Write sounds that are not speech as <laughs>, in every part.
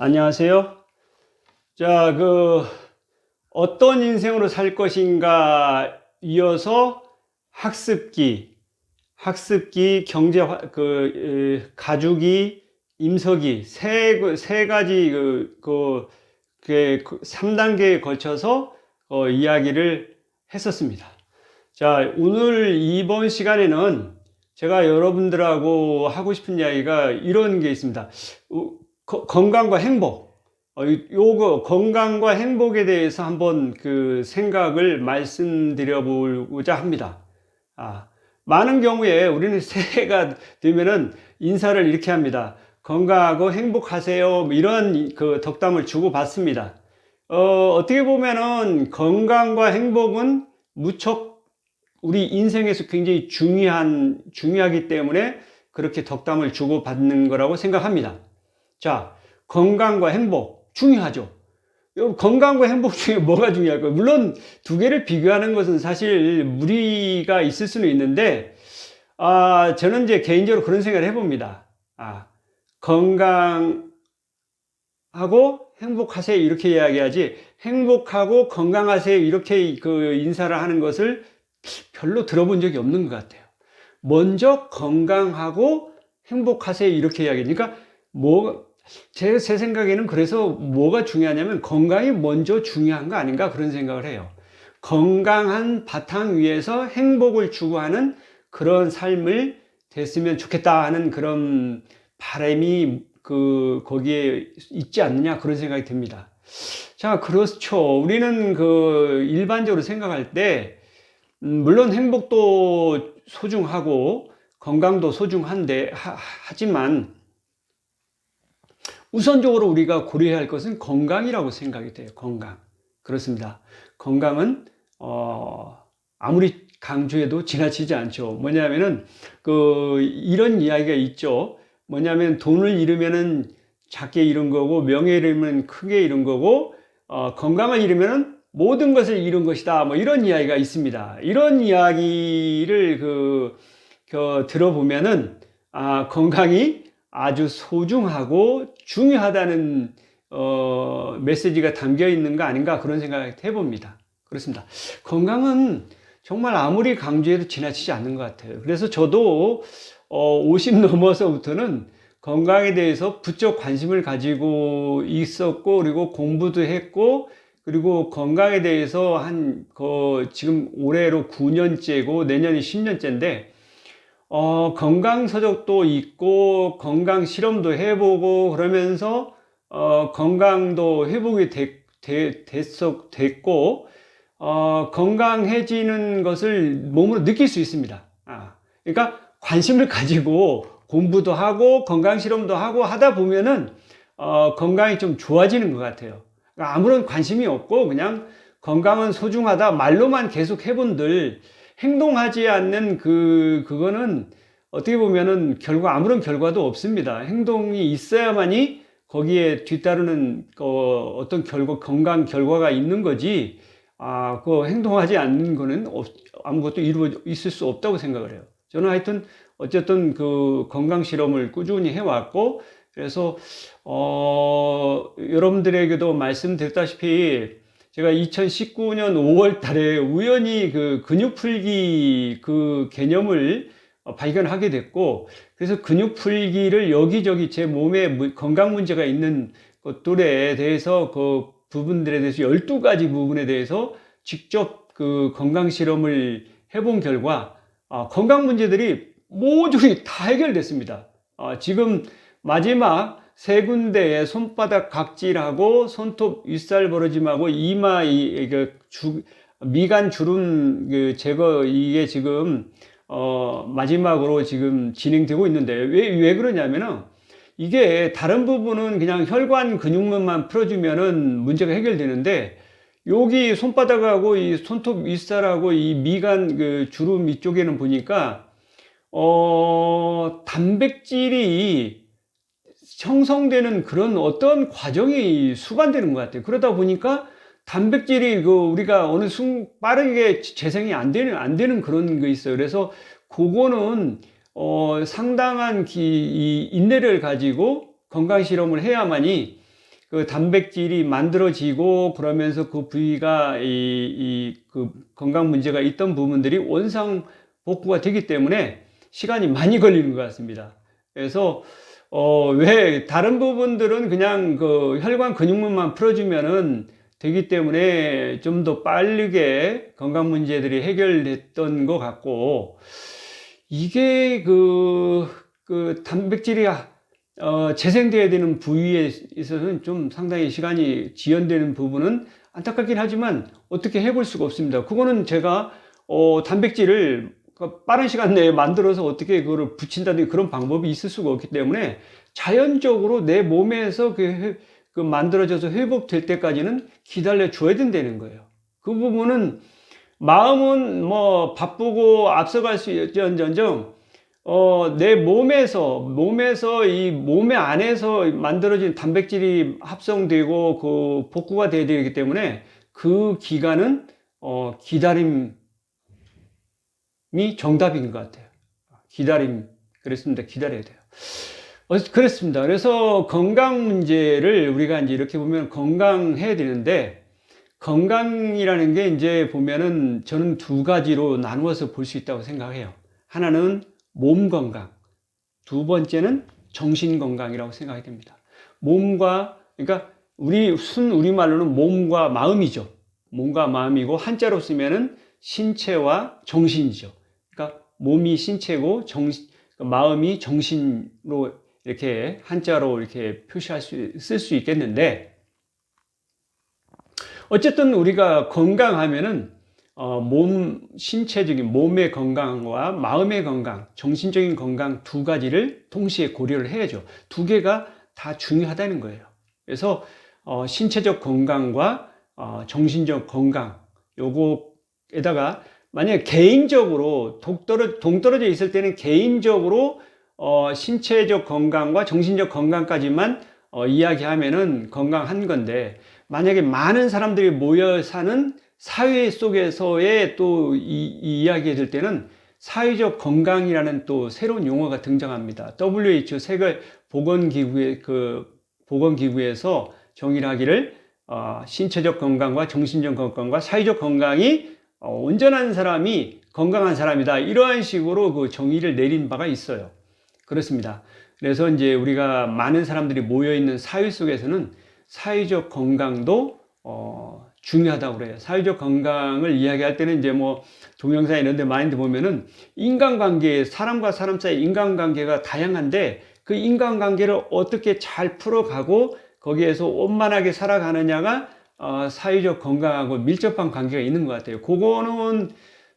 안녕하세요. 자, 그, 어떤 인생으로 살 것인가 이어서 학습기, 학습기, 경제, 화- 그, 에, 가주기, 임서기, 세, 그- 세 가지 그, 그, 그, 3단계에 걸쳐서 어, 이야기를 했었습니다. 자, 오늘 이번 시간에는 제가 여러분들하고 하고 싶은 이야기가 이런 게 있습니다. 어, 거- 건강과 행복. 어, 이- 요거 건강과 행복에 대해서 한번 그 생각을 말씀드려 보고자 합니다. 아, 많은 경우에 우리는 <laughs> 새해가 되면은 인사를 이렇게 합니다. 건강하고 행복하세요. 뭐 이런 그 덕담을 주고 받습니다. 어, 어떻게 보면은 건강과 행복은 무척 우리 인생에서 굉장히 중요한, 중요하기 때문에 그렇게 덕담을 주고 받는 거라고 생각합니다. 자, 건강과 행복 중요하죠. 건강과 행복 중에 <laughs> 뭐가 중요할까요? 물론 두 개를 비교하는 것은 사실 무리가 있을 수는 있는데, 아, 저는 이제 개인적으로 그런 생각을 해봅니다. 아, 건강하고 행복하세요. 이렇게 이야기하지, 행복하고 건강하세요. 이렇게 그 인사를 하는 것을 별로 들어본 적이 없는 것 같아요. 먼저 건강하고 행복하세요. 이렇게 이야기하니까, 뭐, 제, 제 생각에는 그래서 뭐가 중요하냐면 건강이 먼저 중요한 거 아닌가 그런 생각을 해요. 건강한 바탕 위에서 행복을 추구하는 그런 삶을 됐으면 좋겠다 하는 그런 바람이 그 거기에 있지 않느냐 그런 생각이 듭니다. 자, 그렇죠. 우리는 그 일반적으로 생각할 때 음, 물론 행복도 소중하고 건강도 소중한데 하, 하지만 우선적으로 우리가 고려해야 할 것은 건강이라고 생각이 돼요. 건강. 그렇습니다. 건강은 어, 아무리 강조해도 지나치지 않죠. 뭐냐면은 그 이런 이야기가 있죠. 뭐냐면 돈을 잃으면은 작게 잃은 거고 명예를 잃으면 크게 잃은 거고 어, 건강을 잃으면은 모든 것을 잃은 것이다. 뭐 이런 이야기가 있습니다. 이런 이야기를 그, 그 들어보면은 아, 건강이 아주 소중하고 중요하다는 어, 메시지가 담겨 있는 거 아닌가 그런 생각을 해봅니다. 그렇습니다. 건강은 정말 아무리 강조해도 지나치지 않는 것 같아요. 그래서 저도 어, 50 넘어서부터는 건강에 대해서 부쩍 관심을 가지고 있었고 그리고 공부도 했고 그리고 건강에 대해서 한 그 지금 올해로 9년째고 내년이 10년째인데 어, 건강 서적도 있고 건강 실험도 해보고 그러면서 어, 건강도 회복이 됐, 됐, 됐, 됐고 어, 건강해지는 것을 몸으로 느낄 수 있습니다. 아, 그러니까 관심을 <laughs> 가지고 공부도 하고 건강 실험도 하고 하다 보면은 어, 건강이 좀 좋아지는 것 같아요. 그러니까 아무런 관심이 없고 그냥 건강은 소중하다 말로만 계속 해본들 행동하지 않는 그 그거는 어떻게 보면은 결과 아무런 결과도 없습니다. 행동이 있어야만이 거기에 뒤따르는 어, 어떤 결과 건강 결과가 있는 거지. 아, 그 행동하지 않는 거는 없, 아무것도 이루어 있을 수 없다고 생각을 해요. 저는 하여튼 어쨌든 그 건강 실험을 꾸준히 해왔고 그래서 어, 여러분들에게도 말씀드렸다시피 제가 2019년 5월 달에 우연히 그 근육 풀기 그 개념을 발견하게 됐고, 그래서 근육 풀기를 여기저기 제 몸에 건강 문제가 있는 것들에 대해서 그 부분들에 대해서 12가지 부분에 대해서 직접 그 건강 실험을 해본 결과, 아, 건강 문제들이 모조리 다 해결됐습니다. 아, 지금 마지막 세 군데에 손바닥 각질하고 손톱 윗살 버러짐하고 이마 이, 그 주, 미간 주름 그 제거 이게 지금 어 마지막으로 지금 진행되고 있는데 왜왜 그러냐면은 이게 다른 부분은 그냥 혈관 근육만만 풀어주면은 문제가 해결되는데 여기 손바닥하고 이 손톱 윗살하고 이 미간 그 주름 이쪽에는 보니까 어 단백질이 형성되는 그런 어떤 과정이 수반되는 것 같아요. 그러다 보니까 단백질이 그 우리가 어느 순 빠르게 재생이 안 되는 안 되는 그런 거 있어요. 그래서 그거는 어 상당한 기, 이 인내를 가지고 건강 실험을 해야만이 그 단백질이 만들어지고 그러면서 그 부위가 이, 이, 그 건강 문제가 있던 부분들이 원상 복구가 되기 때문에 시간이 많이 걸리는 것 같습니다. 그래서 어, 왜 다른 부분들은 그냥 그 혈관 근육물만 풀어주면은 되기 때문에 좀 더 빠르게 건강 문제들이 해결됐던 것 같고 이게 그, 그 단백질이 어, 재생돼야 되는 부위에 있어서는 좀 상당히 시간이 지연되는 부분은 안타깝긴 하지만 어떻게 해볼 수가 없습니다. 그거는 제가 어, 단백질을 그 빠른 시간 내에 만들어서 어떻게 그거를 붙인다든지 그런 방법이 있을 수가 없기 때문에 자연적으로 내 몸에서 그, 회- 그 만들어져서 회복될 때까지는 기다려 줘야 된다는 거예요. 그 부분은 마음은 뭐 바쁘고 앞서갈 수 있전전정 어, 내 몸에서, 몸에서 이 몸의 안에서 만들어진 단백질이 합성되고 그 복구가 돼야 되기 때문에 그 기간은 어, 기다림 이 정답인 것 같아요. 기다림. 그랬습니다. 기다려야 돼요. 어, 그렇습니다. 그래서 건강 문제를 우리가 이제 이렇게 보면 건강해야 되는데 건강이라는 게 이제 보면은 저는 두 가지로 나누어서 볼 수 있다고 생각해요. 하나는 몸 건강, 두 번째는 정신 건강이라고 생각이 됩니다. 몸과, 그러니까 우리 순 우리 말로는 몸과 마음이죠. 몸과 마음이고 한자로 쓰면은 신체와 정신이죠. 몸이 신체고 정, 마음이 정신으로 이렇게 한자로 이렇게 표시할 수, 쓸 수 있겠는데 어쨌든 우리가 건강하면은 어, 몸, 신체적인 몸의 건강과 마음의 건강, 정신적인 건강 두 가지를 동시에 고려를 해야죠. 두 개가 다 중요하다는 거예요. 그래서 어, 신체적 건강과 어, 정신적 건강, 요거에다가 만약에 개인적으로 동떨어, 동떨어져 있을 때는 개인적으로 어, 신체적 건강과 정신적 건강까지만 어, 이야기하면은 건강한 건데 만약에 많은 사람들이 모여 사는 사회 속에서의 또 이, 이 이야기가 될 때는 사회적 건강이라는 또 새로운 용어가 등장합니다. WHO 세계 보건기구의 그 보건기구에서 정의하기를 어, 신체적 건강과 정신적 건강과 사회적 건강이 어, 온전한 사람이 건강한 사람이다. 이러한 식으로 그 정의를 내린 바가 있어요. 그렇습니다. 그래서 이제 우리가 많은 사람들이 모여 있는 사회 속에서는 사회적 건강도 어, 중요하다고 그래요. 사회적 건강을 이야기할 때는 이제 뭐 동영상 이런 데 많이 보면은 인간관계, 사람과 사람 사이 인간관계가 다양한데 그 인간관계를 어떻게 잘 풀어가고 거기에서 원만하게 살아가느냐가 어, 사회적 건강하고 밀접한 관계가 있는 것 같아요. 그거는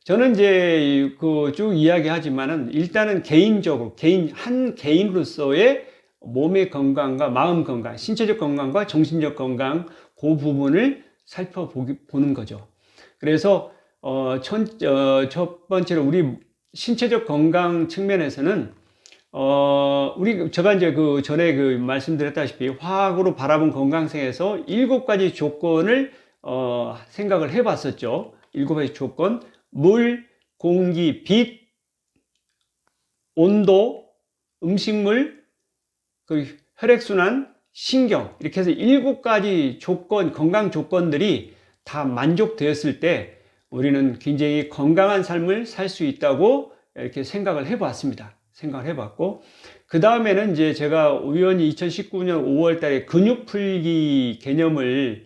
저는 이제 그 쭉 이야기하지만은 일단은 개인적으로 개인 한 개인으로서의 몸의 건강과 마음 건강, 신체적 건강과 정신적 건강 그 부분을 살펴보는 거죠. 그래서 어, 첫, 어, 첫 번째로 우리 신체적 건강 측면에서는 어, 우리 제가 이제 그 전에 그 말씀드렸다시피 화학으로 바라본 건강생에서 일곱 가지 조건을 어, 생각을 해 봤었죠. 일곱 가지 조건: 물, 공기, 빛, 온도, 음식물, 그 혈액순환, 신경 이렇게 해서 일곱 가지 조건 건강 조건들이 다 만족되었을 때 우리는 굉장히 건강한 삶을 살 수 있다고 이렇게 생각을 해 봤습니다. 생각을 해봤고 그 다음에는 이제 제가 우연히 2019년 5월 달에 근육 풀기 개념을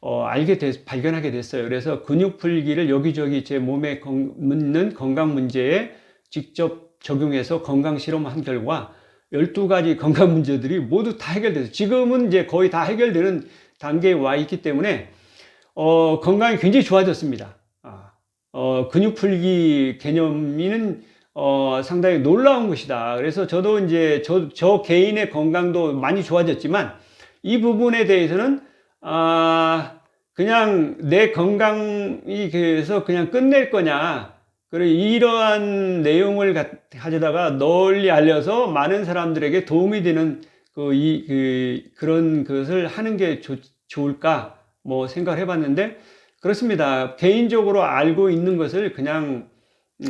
어, 알게 됐, 발견하게 됐어요. 그래서 근육 풀기를 여기저기 제 몸에 건, 묻는 건강 문제에 직접 적용해서 건강 실험한 결과 12가지 건강 문제들이 모두 다 해결돼서 지금은 이제 거의 다 해결되는 단계에 와 있기 때문에 어, 건강이 굉장히 좋아졌습니다. 아, 어, 근육 풀기 개념이는 어, 상당히 놀라운 것이다. 그래서 저도 이제 저, 저 개인의 건강도 많이 좋아졌지만 이 부분에 대해서는 아, 그냥 내 건강이 그래서 그냥 끝낼 거냐. 그리고 이러한 내용을 가, 가져다가 널리 알려서 많은 사람들에게 도움이 되는 그, 이, 그, 그런 것을 하는 게 좋, 좋을까? 뭐 생각을 해봤는데, 그렇습니다. 개인적으로 알고 있는 것을 그냥,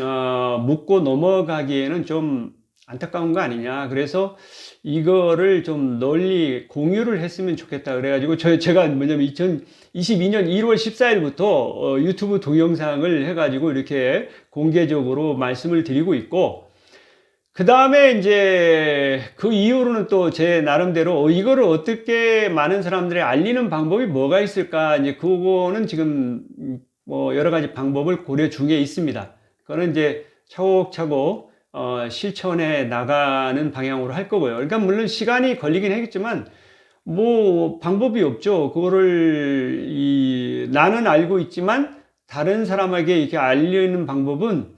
어, 묻고 넘어가기에는 좀 안타까운 거 아니냐. 그래서 이거를 좀 널리 공유를 했으면 좋겠다. 그래가지고 저, 제가 뭐냐면 2022년 1월 14일부터 어, 유튜브 동영상을 해가지고 이렇게 공개적으로 말씀을 드리고 있고, 그 다음에 이제 그 이후로는 또 제 나름대로 어, 이거를 어떻게 많은 사람들이 알리는 방법이 뭐가 있을까. 이제 그거는 지금 뭐 여러 가지 방법을 고려 중에 있습니다. 그거는 이제 차곡차곡 어, 실천해 나가는 방향으로 할 거고요. 그러니까 물론 시간이 걸리긴 하겠지만 뭐 방법이 없죠. 그거를 이 나는 알고 있지만 다른 사람에게 이렇게 알리는 방법은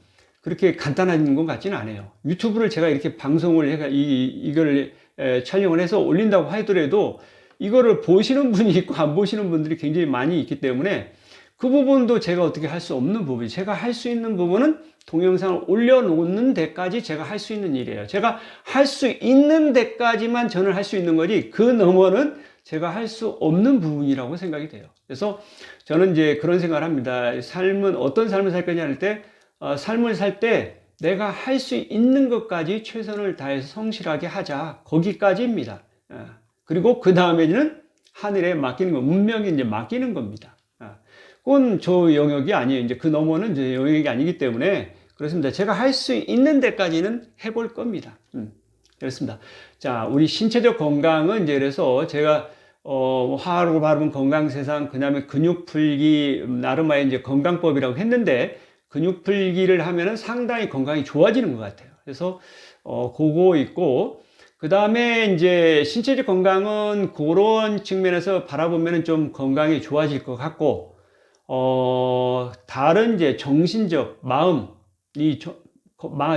그렇게 간단한 것 같지는 않아요. 유튜브를 제가 이렇게 방송을 해가 이 이걸 에, 촬영을 해서 올린다고 하더라도 이거를 보시는 분이 있고 안 보시는 분들이 굉장히 많이 있기 때문에 그 부분도 제가 어떻게 할 수 없는 부분이 제가 할 수 있는 부분은 동영상을 올려놓는 데까지 제가 할 수 있는 일이에요. 제가 할 수 있는 데까지만 저는 할 수 있는 거지 그 너머는 제가 할 수 없는 부분이라고 생각이 돼요. 그래서 저는 이제 그런 생각을 합니다. 삶은 어떤 삶을 살 거냐 할 때, 어, 삶을 살 때 내가 할 수 있는 것까지 최선을 다해서 성실하게 하자. 거기까지입니다. 어, 그리고 그 다음에는 하늘에 맡기는 거, 운명에 이제 맡기는 겁니다. 어, 그건 저 영역이 아니에요. 이제 그 너머는 제 영역이 아니기 때문에 그렇습니다. 제가 할 수 있는 데까지는 해볼 겁니다. 음, 그렇습니다. 자, 우리 신체적 건강은 이제 그래서 제가 어, 화로 바르면 건강 세상, 그 다음에 근육 풀기, 나름의 이제 건강법이라고 했는데, 근육 풀기를 하면은 상당히 건강이 좋아지는 것 같아요. 그래서, 어, 그거 있고, 그 다음에 이제 신체적 건강은 그런 측면에서 바라보면은 좀 건강이 좋아질 것 같고, 어, 다른 이제 정신적, 마음, 이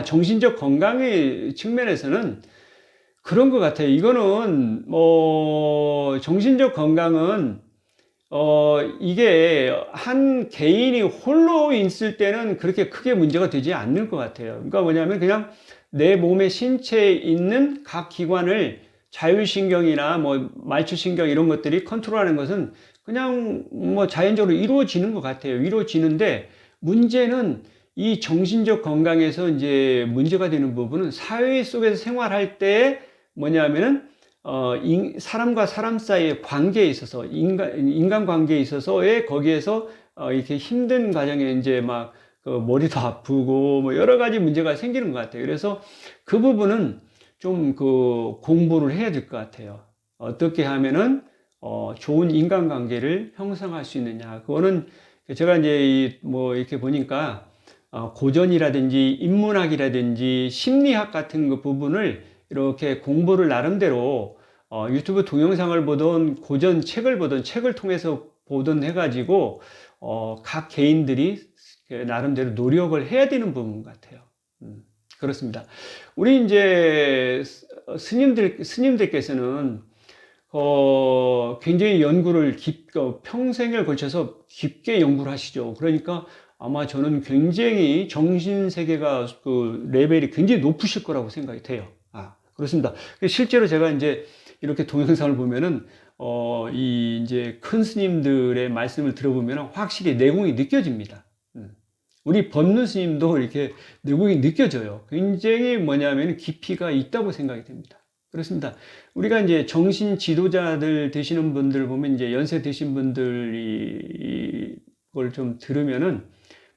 정신적 건강의 측면에서는 그런 것 같아요. 이거는 뭐 정신적 건강은 어 이게 한 개인이 홀로 있을 때는 그렇게 크게 문제가 되지 않는 것 같아요. 그러니까 뭐냐면 그냥 내 몸의 신체에 있는 각 기관을 자율신경이나 뭐 말초신경 이런 것들이 컨트롤하는 것은 그냥 뭐 자연적으로 이루어지는 것 같아요. 이루어지는데 문제는 이 정신적 건강에서 이제 문제가 되는 부분은 사회 속에서 생활할 때 뭐냐면은 어, 인, 사람과 사람 사이의 관계에 있어서 인간 인간 관계에 있어서의 거기에서 어, 이렇게 힘든 과정에 이제 막 그 머리도 아프고 뭐 여러 가지 문제가 생기는 것 같아요. 그래서 그 부분은 좀 그 공부를 해야 될 것 같아요. 어떻게 하면은 어, 좋은 인간관계를 형성할 수 있느냐. 그거는 제가 이제 뭐 이렇게 보니까 어, 고전이라든지 인문학이라든지 심리학 같은 그 부분을 이렇게 공부를 나름대로 어, 유튜브 동영상을 보던 고전 책을 보던 책을 통해서 보던 해가지고 어, 각 개인들이 그 나름대로 노력을 해야 되는 부분 같아요. 음, 그렇습니다. 우리 이제 스님들 스님들께서는 어, 굉장히 연구를 깊, 어, 평생을 걸쳐서 깊게 연구를 하시죠. 그러니까 아마 저는 굉장히 정신 세계가 그 레벨이 굉장히 높으실 거라고 생각이 돼요. 아, 그렇습니다. 실제로 제가 이제 이렇게 동영상을 보면은 어, 이 이제 큰 스님들의 말씀을 들어보면 확실히 내공이 느껴집니다. 음. 우리 법륜 스님도 이렇게 내공이 느껴져요. 굉장히 뭐냐면 깊이가 있다고 생각이 됩니다. 그렇습니다. 우리가 이제 정신 지도자들 되시는 분들 보면 이제 연세 드신 분들이 이걸 좀 들으면은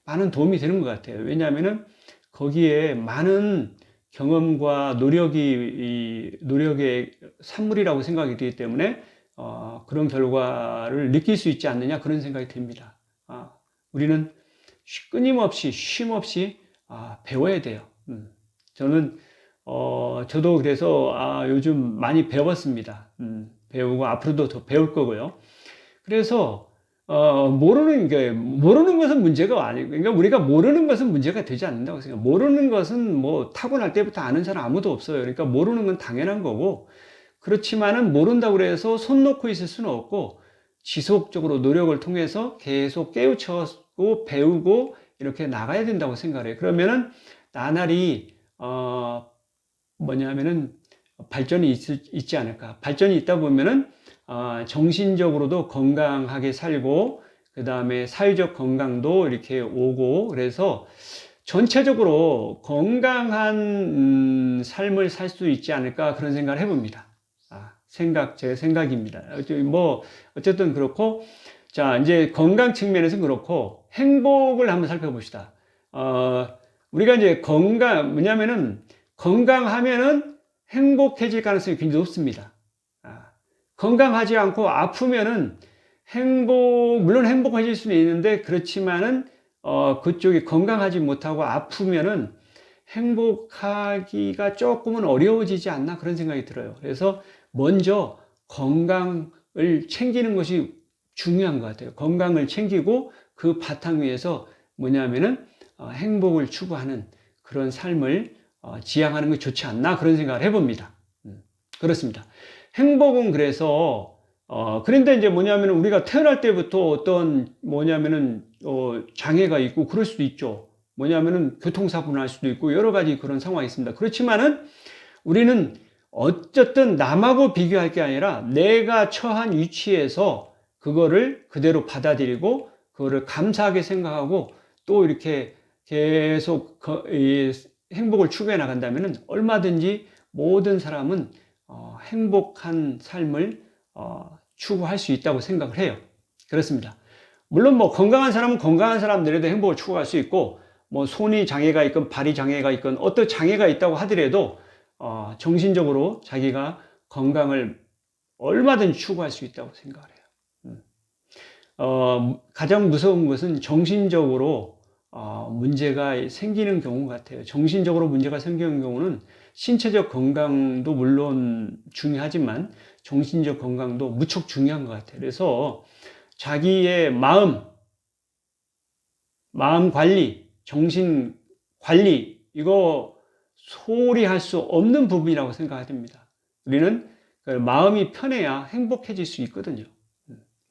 많은 도움이 되는 것 같아요. 왜냐하면은 거기에 많은 경험과 노력이 노력의 산물이라고 생각이 되기 때문에 어, 그런 결과를 느낄 수 있지 않느냐 그런 생각이 듭니다. 아, 우리는 끊임없이 쉼 없이 아, 배워야 돼요. 음, 저는 어, 저도 그래서 아, 요즘 많이 배웠습니다. 음, 배우고 앞으로도 더 배울 거고요. 그래서 어, 모르는 게, 모르는 것은 문제가 아니고, 그러니까 우리가 모르는 것은 문제가 되지 않는다고 생각해요. 모르는 것은 뭐 타고날 때부터 아는 사람 아무도 없어요. 그러니까 모르는 건 당연한 거고, 그렇지만은 모른다고 해서 손 놓고 있을 수는 없고, 지속적으로 노력을 통해서 계속 깨우쳐고 배우고 이렇게 나가야 된다고 생각을 해요. 그러면은 나날이, 어, 뭐냐면은 발전이 있, 있지 않을까. 발전이 있다 보면은 어, 정신적으로도 건강하게 살고 그 다음에 사회적 건강도 이렇게 오고 그래서 전체적으로 건강한 음, 삶을 살 수 있지 않을까 그런 생각을 해봅니다. 아, 생각 제 생각입니다. 뭐 어쨌든 그렇고 자 이제 건강 측면에서 그렇고 행복을 한번 살펴봅시다. 어, 우리가 이제 건강 뭐냐면은 건강하면은 행복해질 가능성이 굉장히 높습니다. 아, 건강하지 않고 아프면은 행복 물론 행복해질 수는 있는데 그렇지만은 어, 그쪽이 건강하지 못하고 아프면은 행복하기가 조금은 어려워지지 않나 그런 생각이 들어요. 그래서 먼저 건강을 챙기는 것이 중요한 것 같아요. 건강을 챙기고 그 바탕 위에서 뭐냐면은 어, 행복을 추구하는 그런 삶을 어, 지향하는 게 좋지 않나 그런 생각을 해봅니다. 음, 그렇습니다. 행복은 그래서 어, 그런데 이제 뭐냐면 우리가 태어날 때부터 어떤 뭐냐면은 어, 장애가 있고 그럴 수도 있죠. 뭐냐면은 교통사고를 날 수도 있고 여러 가지 그런 상황이 있습니다. 그렇지만은 우리는 어쨌든 남하고 비교할 게 아니라 내가 처한 위치에서 그거를 그대로 받아들이고 그거를 감사하게 생각하고 또 이렇게 계속 거- 이 행복을 추구해 나간다면은 얼마든지 모든 사람은 어, 행복한 삶을 어, 추구할 수 있다고 생각을 해요. 그렇습니다. 물론 뭐 건강한 사람은 건강한 사람들에도 행복을 추구할 수 있고 뭐 손이 장애가 있건 발이 장애가 있건 어떤 장애가 있다고 하더라도 어, 정신적으로 자기가 건강을 얼마든지 추구할 수 있다고 생각을 해요. 음. 어, 가장 무서운 것은 정신적으로 어, 문제가 생기는 경우 같아요. 정신적으로 문제가 생기는 경우는 신체적 건강도 물론 중요하지만 정신적 건강도 무척 중요한 것 같아요. 그래서 자기의 마음, 마음 관리, 정신 관리, 이거 소홀히 할 수 없는 부분이라고 생각됩니다. 우리는 그 마음이 편해야 행복해질 수 있거든요.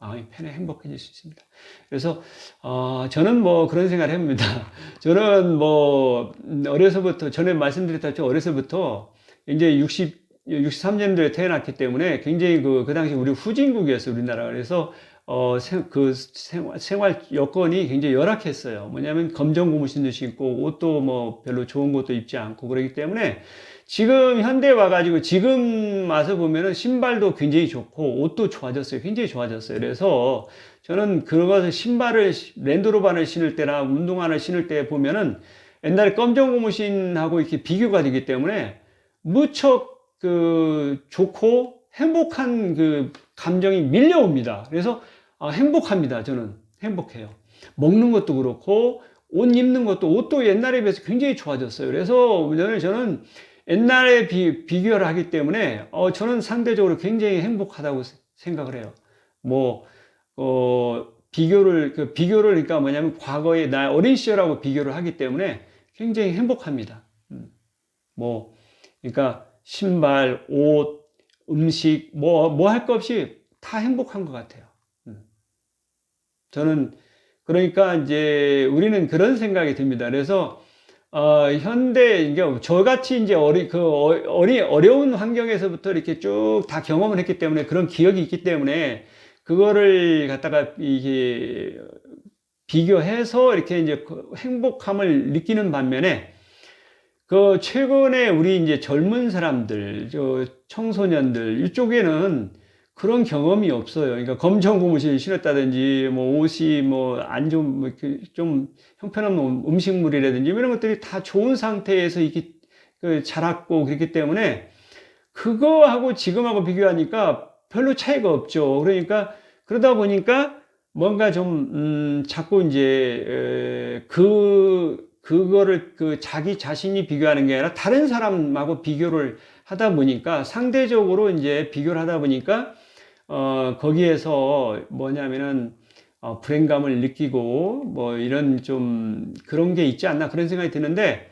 음, 마음이 편해 행복해질 수 있습니다. 그래서 어, 저는 뭐 그런 생각을 합니다. <laughs> 저는 뭐 음, 어려서부터 전에 말씀드렸다시피 어려서부터 이제 60 63년도에 태어났기 때문에 굉장히 그, 그 당시 우리 후진국이었어요, 우리나라. 그래서, 어, 생, 그 생활, 생활 여건이 굉장히 열악했어요. 뭐냐면 검정 고무신도 신고 옷도 뭐 별로 좋은 것도 입지 않고 그러기 때문에 지금 현대 와가지고 지금 와서 보면은 신발도 굉장히 좋고 옷도 좋아졌어요. 굉장히 좋아졌어요. 그래서 저는 그것을 신발을, 랜드로반을 신을 때나 운동화를 신을 때 보면은 옛날에 검정 고무신하고 이렇게 비교가 되기 때문에 무척 그 좋고 행복한 그 감정이 밀려옵니다. 그래서 아, 행복합니다. 저는 행복해요. 먹는 것도 그렇고 옷 입는 것도 옷도 옛날에 비해서 굉장히 좋아졌어요. 그래서 저는 저는 옛날에 비, 비교를 하기 때문에 어, 저는 상대적으로 굉장히 행복하다고 생각을 해요. 뭐 어, 비교를 그 비교를 그러니까 뭐냐면 과거에 나 어린 시절하고 비교를 하기 때문에 굉장히 행복합니다. 음. 뭐 그러니까 신발, 옷, 음식, 뭐, 뭐 할 것 없이 다 행복한 것 같아요. 음. 저는, 그러니까 이제 우리는 그런 생각이 듭니다. 그래서, 어, 현대, 이게 저같이 이제 어리, 그 어리, 어려운 환경에서부터 이렇게 쭉 다 경험을 했기 때문에 그런 기억이 있기 때문에 그거를 갖다가 이게 비교해서 이렇게 이제 그 행복함을 느끼는 반면에 그 최근에 우리 이제 젊은 사람들, 저 청소년들 이쪽에는 그런 경험이 없어요. 그러니까 검정 고무신 신었다든지 뭐 옷이 뭐 안 좀뭐좀 형편없는 음식물이라든지 이런 것들이 다 좋은 상태에서 이게 그 자랐고 그렇기 때문에 그거하고 지금하고 비교하니까 별로 차이가 없죠. 그러니까 그러다 보니까 뭔가 좀 음, 자꾸 이제 에, 그 그거를 그 자기 자신이 비교하는 게 아니라 다른 사람하고 비교를 하다 보니까 상대적으로 이제 비교를 하다 보니까 어 거기에서 뭐냐면은 어 불행감을 느끼고 뭐 이런 좀 그런 게 있지 않나 그런 생각이 드는데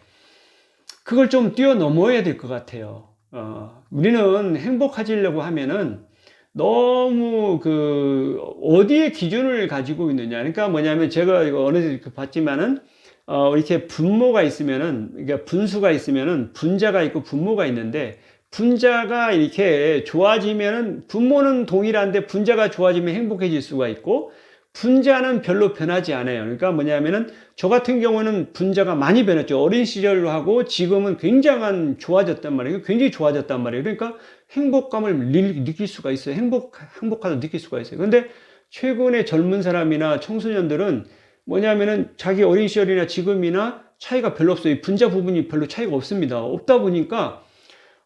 그걸 좀 뛰어넘어야 될 것 같아요. 어 우리는 행복해지려고 하면은 너무 그 어디에 기준을 가지고 있느냐 그러니까 뭐냐면 제가 이거 어느 그 봤지만은 어, 이렇게 분모가 있으면은, 그러니까 분수가 있으면은 분자가 있고 분모가 있는데, 분자가 이렇게 좋아지면은, 분모는 동일한데 분자가 좋아지면 행복해질 수가 있고, 분자는 별로 변하지 않아요. 그러니까 뭐냐면은 저 같은 경우는 분자가 많이 변했죠. 어린 시절로 하고 지금은 굉장한 좋아졌단 말이에요. 굉장히 좋아졌단 말이에요. 그러니까 행복감을 느- 느낄 수가 있어요. 행복, 행복하다 느낄 수가 있어요. 근데 최근에 젊은 사람이나 청소년들은 뭐냐면은 자기 어린 시절이나 지금이나 차이가 별로 없어요. 이 분자 부분이 별로 차이가 없습니다. 없다 보니까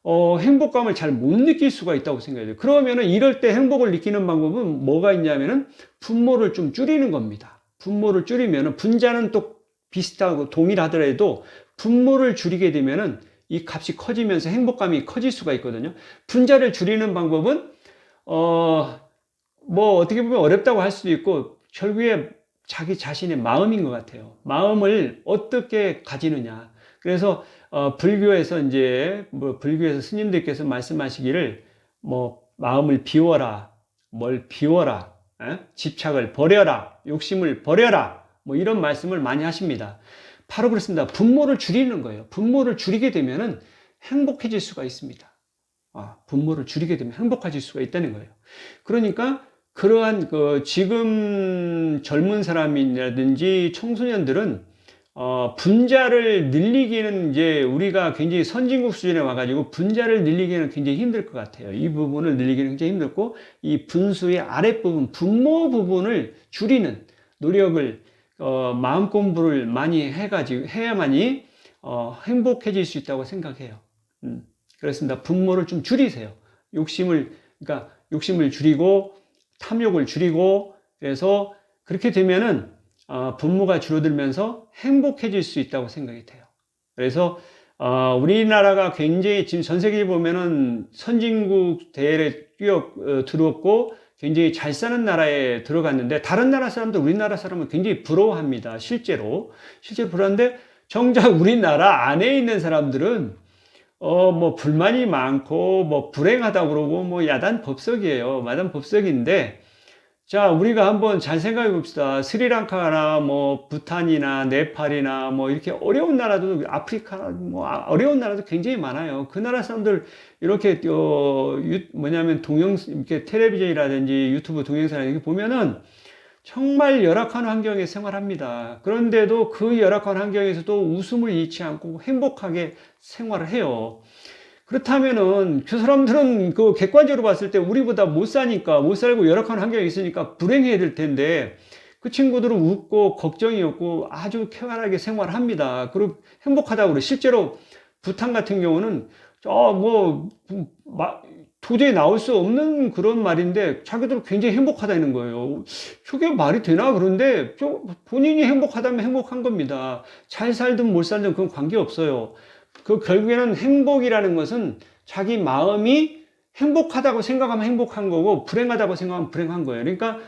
어, 행복감을 잘 못 느낄 수가 있다고 생각해요. 그러면은 이럴 때 행복을 느끼는 방법은 뭐가 있냐면은 분모를 좀 줄이는 겁니다. 분모를 줄이면은 분자는 또 비슷하고 동일하더라도 분모를 줄이게 되면은 이 값이 커지면서 행복감이 커질 수가 있거든요. 분자를 줄이는 방법은 어, 뭐 어떻게 보면 어렵다고 할 수도 있고 결국에 자기 자신의 마음인 것 같아요. 마음을 어떻게 가지느냐. 그래서 어, 불교에서 이제 뭐 불교에서 스님들께서 말씀하시기를 뭐 마음을 비워라, 뭘 비워라, 에? 집착을 버려라, 욕심을 버려라, 뭐 이런 말씀을 많이 하십니다. 바로 그렇습니다. 분모를 줄이는 거예요. 분모를 줄이게 되면은 행복해질 수가 있습니다. 아, 분모를 줄이게 되면 행복해질 수가 있다는 거예요. 그러니까 그러한 그 지금 젊은 사람이라든지 청소년들은 어, 분자를 늘리기는 이제 우리가 굉장히 선진국 수준에 와가지고 분자를 늘리기는 굉장히 힘들 것 같아요. 이 부분을 늘리기는 굉장히 힘들고 이 분수의 아랫부분, 분모 부분을 줄이는 노력을 어, 마음 공부를 많이 해가지고 해야만이 어, 행복해질 수 있다고 생각해요. 음, 그렇습니다. 분모를 좀 줄이세요. 욕심을 그러니까 욕심을 줄이고 탐욕을 줄이고 그래서 그렇게 되면은 어, 분모가 줄어들면서 행복해질 수 있다고 생각이 돼요. 그래서 어, 우리나라가 굉장히 지금 전 세계에 보면은 선진국 대회에 뛰어 어, 들었고 굉장히 잘 사는 나라에 들어갔는데 다른 나라 사람들 우리나라 사람은 굉장히 부러워합니다. 실제로 실제로 부러운데 정작 우리나라 안에 있는 사람들은 어 뭐 불만이 많고 뭐 불행하다 그러고 뭐 야단 법석이에요. 야단 법석인데 자, 우리가 한번 잘 생각해 봅시다. 스리랑카나 뭐 부탄이나 네팔이나 뭐 이렇게 어려운 나라도 아프리카 뭐 아- 어려운 나라도 굉장히 많아요. 그 나라 사람들 이렇게 어 유- 뭐냐면 동영 이렇게 텔레비전이라든지 유튜브 동영상 이렇게 보면은 정말 열악한 환경에 생활합니다. 그런데도 그 열악한 환경에서도 웃음을 잃지 않고 행복하게 생활을 해요. 그렇다면은 그 사람들은 그 객관적으로 봤을 때 우리보다 못 사니까 못 살고 열악한 환경에 있으니까 불행해야 될 텐데 그 친구들은 웃고 걱정이 없고 아주 쾌활하게 생활합니다. 그리고 행복하다고 그래. 실제로 부탄 같은 경우는 저뭐 도저히 나올 수 없는 그런 말인데 자기들 굉장히 행복하다는 거예요. 저게 말이 되나? 그런데 저 본인이 행복하다면 행복한 겁니다. 잘 살든 못 살든 그건 관계 없어요. 그 결국에는 행복이라는 것은 자기 마음이 행복하다고 생각하면 행복한 거고 불행하다고 생각하면 불행한 거예요. 그러니까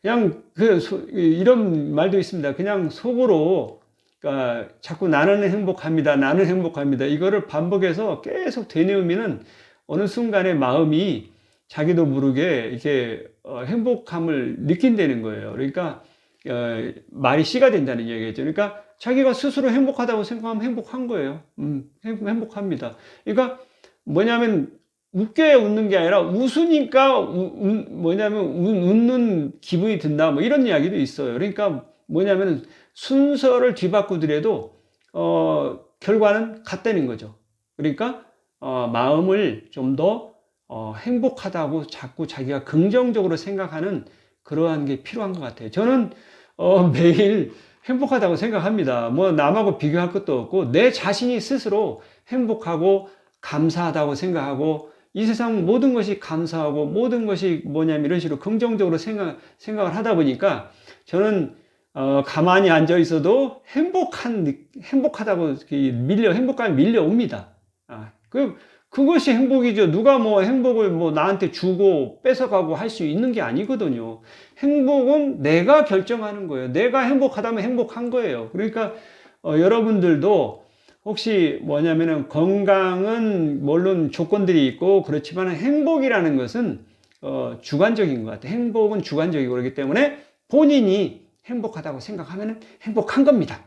그냥 그 소- 이런 말도 있습니다. 그냥 속으로 그러니까 자꾸 나는 행복합니다. 나는 행복합니다. 이거를 반복해서 계속 되뇌우면은 어느 순간에 마음이 자기도 모르게 이렇게 어, 행복함을 느낀다는 거예요. 그러니까 어, 말이 씨가 된다는 얘기겠죠. 그러니까 자기가 스스로 행복하다고 생각하면 행복한 거예요. 음, 행- 행복합니다. 그러니까 뭐냐면 웃게 웃는 게 아니라 웃으니까 우- 우- 뭐냐면 우- 웃는 기분이 든다. 뭐 이런 이야기도 있어요. 그러니까 뭐냐면 순서를 뒤바꾸더라도 어, 결과는 같다는 거죠. 그러니까 어, 마음을 좀더 어, 행복하다고 자꾸 자기가 긍정적으로 생각하는 그러한 게 필요한 것 같아요. 저는 어, <laughs> 매일 행복하다고 생각합니다. 뭐 남하고 비교할 것도 없고 내 자신이 스스로 행복하고 감사하다고 생각하고 이 세상 모든 것이 감사하고 모든 것이 뭐냐면 이런 식으로 긍정적으로 생각, 생각을 하다 보니까 저는 어, 가만히 앉아 있어도 행복한, 느- 행복하다고 이렇게 밀려, 행복감이 밀려옵니다. 아, 그, 그것이 행복이죠. 누가 뭐 행복을 뭐 나한테 주고 뺏어가고 할 수 있는 게 아니거든요. 행복은 내가 결정하는 거예요. 내가 행복하다면 행복한 거예요. 그러니까 어, 여러분들도 혹시 뭐냐면은 건강은 물론 조건들이 있고 그렇지만 행복이라는 것은 어, 주관적인 것 같아요. 행복은 주관적이고 그렇기 때문에 본인이 행복하다고 생각하면 행복한 겁니다.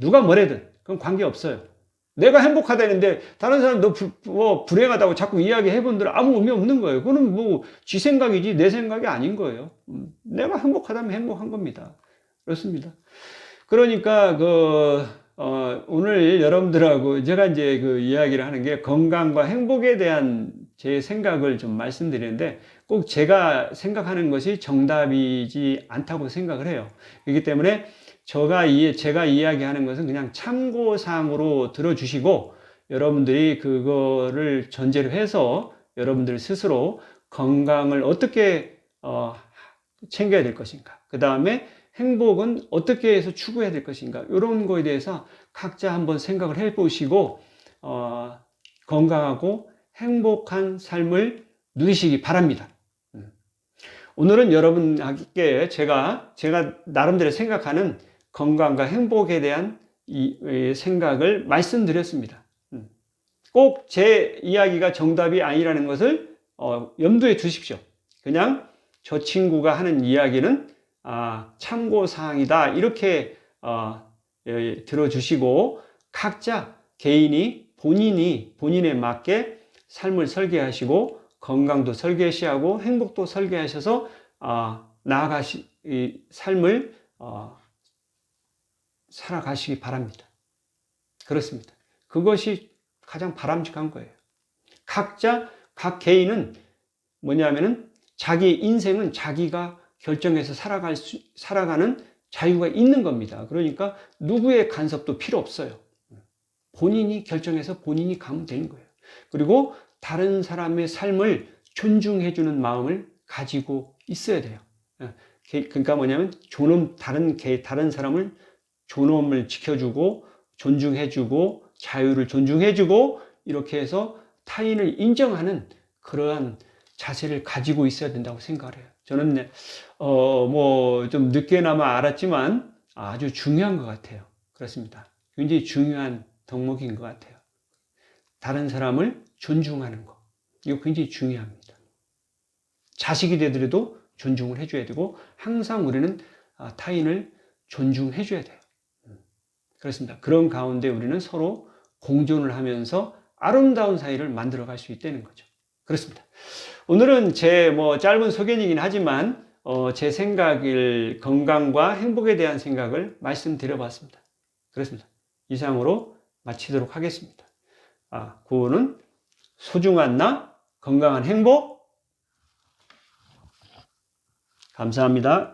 누가 뭐래든 그건 관계 없어요. 내가 행복하다는데 다른 사람 너 불, 뭐 불행하다고 자꾸 이야기해 본들 아무 의미 없는 거예요. 그거는 뭐 지 생각이지 내 생각이 아닌 거예요. 음, 내가 행복하다면 행복한 겁니다. 그렇습니다. 그러니까 그 어, 오늘 여러분들하고 제가 이제 그 이야기를 하는 게 건강과 행복에 대한 제 생각을 좀 말씀드리는데 꼭 제가 생각하는 것이 정답이지 않다고 생각을 해요. 그렇기 때문에 제가, 이, 제가 이야기하는 것은 그냥 참고사항으로 들어주시고 여러분들이 그거를 전제로 해서 여러분들 스스로 건강을 어떻게 어, 챙겨야 될 것인가. 그 다음에 행복은 어떻게 해서 추구해야 될 것인가. 이런 거에 대해서 각자 한번 생각을 해 보시고, 어, 건강하고 행복한 삶을 누리시기 바랍니다. 음. 오늘은 여러분께 제가, 제가 나름대로 생각하는 건강과 행복에 대한 이, 이 생각을 말씀드렸습니다. 음. 꼭제 이야기가 정답이 아니라는 것을 어, 염두에 두십시오. 그냥 저 친구가 하는 이야기는 아, 참고 사항이다 이렇게 어, 예, 들어주시고 각자 개인이 본인이 본인에 맞게 삶을 설계하시고 건강도 설계하시고 행복도 설계하셔서 어, 나아가시 이 삶을 어, 살아가시기 바랍니다. 그렇습니다. 그것이 가장 바람직한 거예요. 각자 각 개인은 뭐냐면은 자기 인생은 자기가 결정해서 살아갈 수, 살아가는 자유가 있는 겁니다. 그러니까 누구의 간섭도 필요 없어요. 본인이 결정해서 본인이 가면 되는 거예요. 그리고 다른 사람의 삶을 존중해주는 마음을 가지고 있어야 돼요. 그러니까 뭐냐면 존엄 다른 개 다른 사람을 존엄을 지켜주고 존중해주고 자유를 존중해주고 이렇게 해서 타인을 인정하는 그러한 자세를 가지고 있어야 된다고 생각을 해요. 저는 어 뭐 좀 늦게나마 알았지만 아주 중요한 것 같아요. 그렇습니다. 굉장히 중요한 덕목인 것 같아요. 다른 사람을 존중하는 것. 이거 굉장히 중요합니다. 자식이 되더라도 존중을 해줘야 되고 항상 우리는 아, 타인을 존중해줘야 돼요. 음. 그렇습니다. 그런 가운데 우리는 서로 공존을 하면서 아름다운 사이를 만들어 갈 수 있다는 거죠. 그렇습니다. 오늘은 제 뭐 짧은 소견이긴 하지만 어, 제 생각을 건강과 행복에 대한 생각을 말씀드려 봤습니다. 그렇습니다. 이상으로 마치도록 하겠습니다. 아, 구호는 소중한 나, 건강한 행복. 감사합니다.